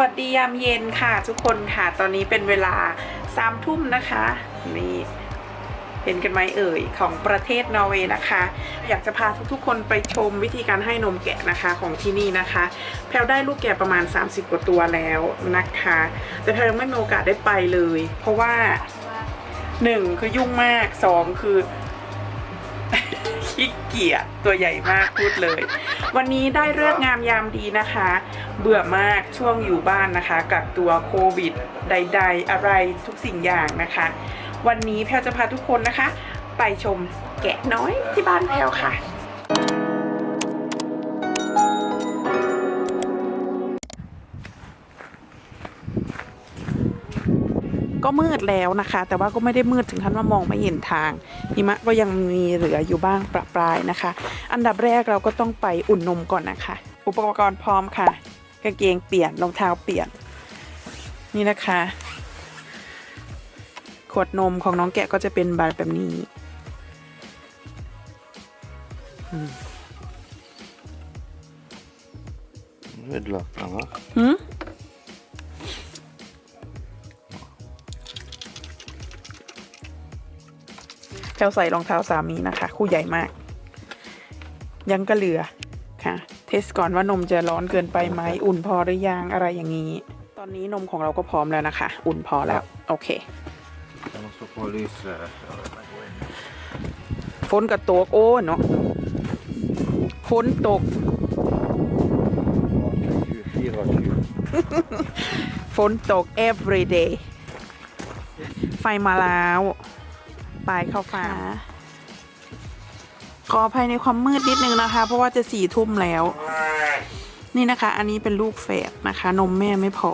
วัสดียามเย็นค่ะทุกคนค่ะ ตอนนี้เป็นเวลาสามทุ่มนะคะ นี่เห็นกันไหมเอ่ยของประเทศนอร์เวย์นะคะ อยากจะพาทุกๆ คนไปชมวิธีการให้นมแกะนะคะของที่นี่นะคะ แพลวได้ลูกแกะประมาณ 30 กว่าตัวแล้วนะคะ แต่แพลวยังไม่มีโอกาสได้ไปเลย เพราะว่าหนึ่งคือยุ่งมากสองคือ ขี้เกียจตัวใหญ่มากพูดเลย วันนี้ได้เลิกงามยามดีนะคะ เบื่อมากช่วงอยู่บ้านนะคะ กับตัวโควิด ใด ๆ อะไรทุกสิ่งอย่างนะคะ วันนี้แพลจะพาทุกคนนะคะ ไปชมแกะน้อยที่บ้านแพลค่ะ ก็มืดแล้วนะคะ แต่ว่าก็ไม่ได้มืดถึงขั้นว่ามองไม่เห็นทางหิมะก็ยังมีเหลืออยู่บ้างประปรายนะคะ อันดับแรกเราก็ต้องไปอุ่นนมก่อนนะคะ อุปกรณ์พร้อมค่ะ กางเกงเปลี่ยนรองเท้าเปลี่ยน นี่นะคะ ขวดนมของน้องแกะก็จะเป็นแบบแบบนี้ Ödelagt den va? หืม แพลวใส่รองเท้าสามีนะคะ คู่ใหญ่มาก ยังก็เหลือค่ะ เทสก่อนว่านมจะร้อนเกินไปไหมอุ่นพอหรือยังอะไรอย่างนี้ ตอนนี้นมของเราก็พร้อมแล้วนะคะ อุ่นพอแล้ว โอเค Jag måste få lysröret. ฝนกับตกโอ้เนาะฝนตก24ฝนตก every day ไฟมาแล้ว ปลายเข้าฟ้าขออภัยในความมืดนิดนึงนะคะ เพราะว่าจะสี่ทุ่มแล้ว นี่นะคะ อันนี้เป็นลูกแฝดนะคะ นมแม่ไม่พอ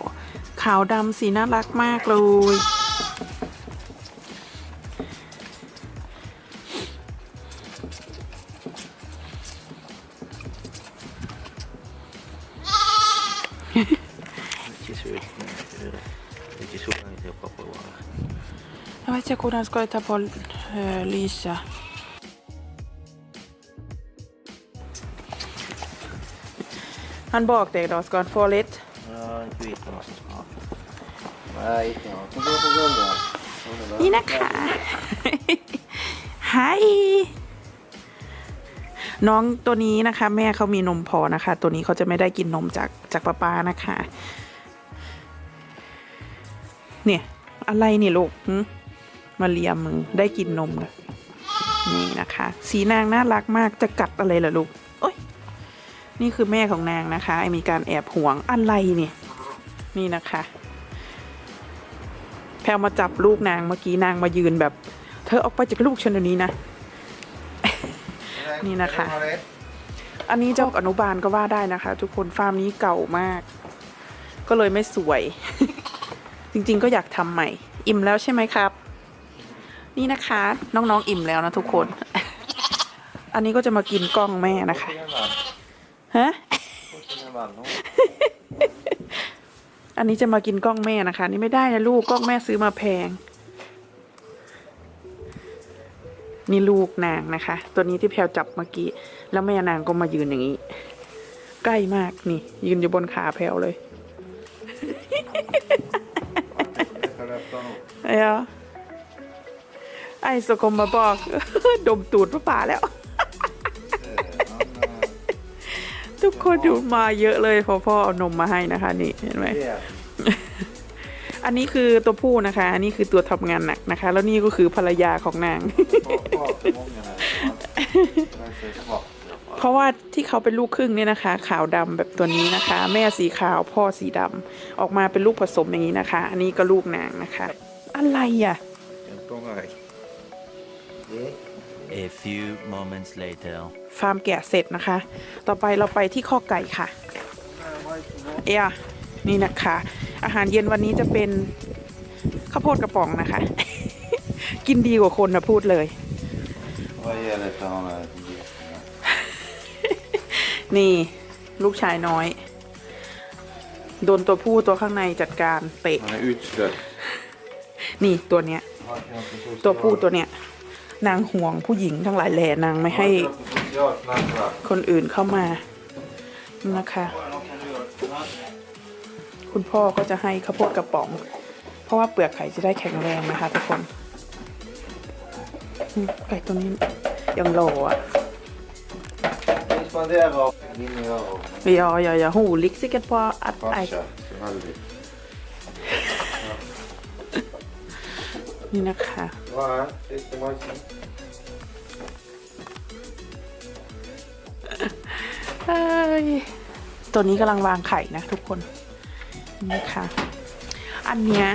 ขาวดำสีน่ารักมากเลย Ikke så Ikke så lenge til pappa var her. Jeg vet ikke hvordan skal jeg ta på uh, lyset. Han bak deg, da. Skal han få litt? Ja, ikke vite hva som skal ha. Nei, ikke noe. Kan gå på gulvet. Sånn er det. นี่นะคะไฮน้องตัวนี้นะคะ แม่เขามีนมพอนะคะ ตัวนี้เขาจะไม่ได้กินนมจากจากป้าป้านะคะ เนี่ย อะไรนี่ลูก มาเลียมือได้กินนมแล้วนี่นะคะ สีนางน่ารักมากจะกัดอะไรล่ะลูกโอ้ยนี่คือแม่ของนางนะคะไอ้มีการแอบห่วงอะไรเนี่ยนี่นะคะแพลวมาจับลูกนางเมื่อกี้นางมายืนแบบ เธอออกไปจากลูกฉันเดี๋ยวนี้นะ นี่นะคะ อันนี้เจ้าอนุบาลก็ว่าได้นะคะ ทุกคนฟาร์มนี้เก่ามาก ก็เลยไม่สวย จริงๆก็อยากทำใหม่ อิ่มแล้วใช่ไหมครับ นี่นะคะ น้องๆอิ่มแล้วนะทุกคน อันนี้ก็จะมากินกล้องแม่นะคะ ฮะ อันนี้จะมากินกล้องแม่นะคะ นี่ไม่ได้นะลูกกล้องแม่ซื้อมาแพง นี่ลูกนางนะคะ ตัวนี้ที่แพลวจับเมื่อกี้ แล้วแม่นางก็มายืนอย่างนี้ ใกล้มากนี่ ยืนอยู่บนขาแพลวเลยเอ้ย ไอ้สกมมาบอก ดมตูดพระป่าแล้ว ทุกคนดูมาเยอะเลยเพอพ่อเอานมมาให้นะคะ นี่เห็นไหม อันนี้คือตัวผู้นะคะ อันนี้คือตัวทำงานหนักนะคะ แล้วนี่ก็คือภรรยาของนาง เพราะว่าที่เขาเป็นลูกครึ่งเนี่ยนะคะ ขาวดำแบบตัวนี้นะคะ แม่สีขาวพ่อสีดำออกมาเป็นลูกผสมอย่างนี้นะคะ อันนี้ก็ลูกนางนะคะ อะไรอะ A few moments later. ฟาร์มแกะเสร็จนะคะ ต่อไปเราไปที่ข้อไก่ค่ะ เอยนี่นะคะ อาหารเย็นวันนี้จะเป็นข้าวโพดกระป๋องนะคะ กินดีกว่าคนนะพูดเลย Vad gäller för honom? นี่ลูกชายน้อย โดนตัวผู้ตัวข้างในจัดการเตะ Han är utstött. นี่ตัวเนี้ย ตัวผู้ตัวเนี้ย นางห่วงผู้หญิงทั้งหลายแหล่นางไม่ให้คนอื่นเข้ามานะคะ คุณพ่อก็จะให้ข้าวโพดกระป๋อง เพราะว่าเปลือกไข่จะได้แข็งแรงนะคะทุกคนอืมไก่ตัวนี้ยังโหลอะ Rispondeva Linea och Ja, ja, ja. Hon sikkert på at jeg farsa. Väldigt. นี่นะคะ Vad är det? Majsen? เอ้ยตัวนี้กำลังวางไข่นะทุกคน นี่ค่ะ อันเนี้ย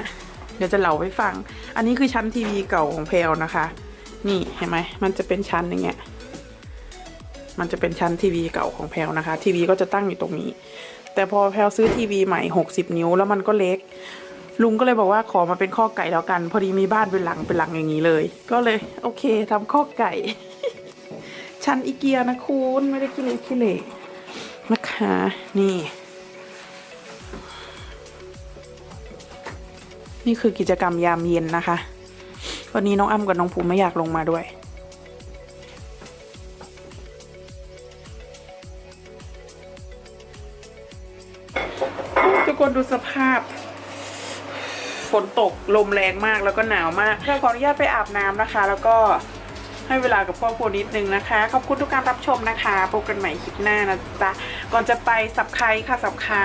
เดี๋ยวจะเล่าให้ฟัง อันนี้คือชั้นทีวีเก่าของเพลนะคะ นี่เห็นไหม มันจะเป็นชั้นอย่างเงี้ย มันจะเป็นชั้นทีวีเก่าของแพลนะคะ ทีวีก็จะตั้งอยู่ตรงนี้ แต่พอแพลซื้อทีวีใหม่60นิ้วแล้วมันก็เล็ก ลุงก็เลยบอกว่าขอมาเป็นข้อไก่แล้วกัน พอดีมีบ้านเป็นหลังเป็นหลังอย่างนี้เลย ก็เลยโอเคทำข้อไก่ ชั้นอีเกียนะคุณไม่ได้ขี้เล็กขี้เหร่นะคะนี่ นี่คือกิจกรรมยามเย็นนะคะ วันนี้น้องอ้ำกับน้องภูมิไม่อยากลงมาด้วยทุกคนดูสภาพ ฝนตกลมแรงมากแล้วก็หนาวมากเราขออนุญาตไปอาบน้ำนะคะ แล้วก็ให้เวลากับครอบครัวนิดนึงนะคะ ขอบคุณทุกการรับชมนะคะพบกันใหม่คลิปหน้านะจ๊ะ ก่อนจะไปสับไครค่ะสับไคร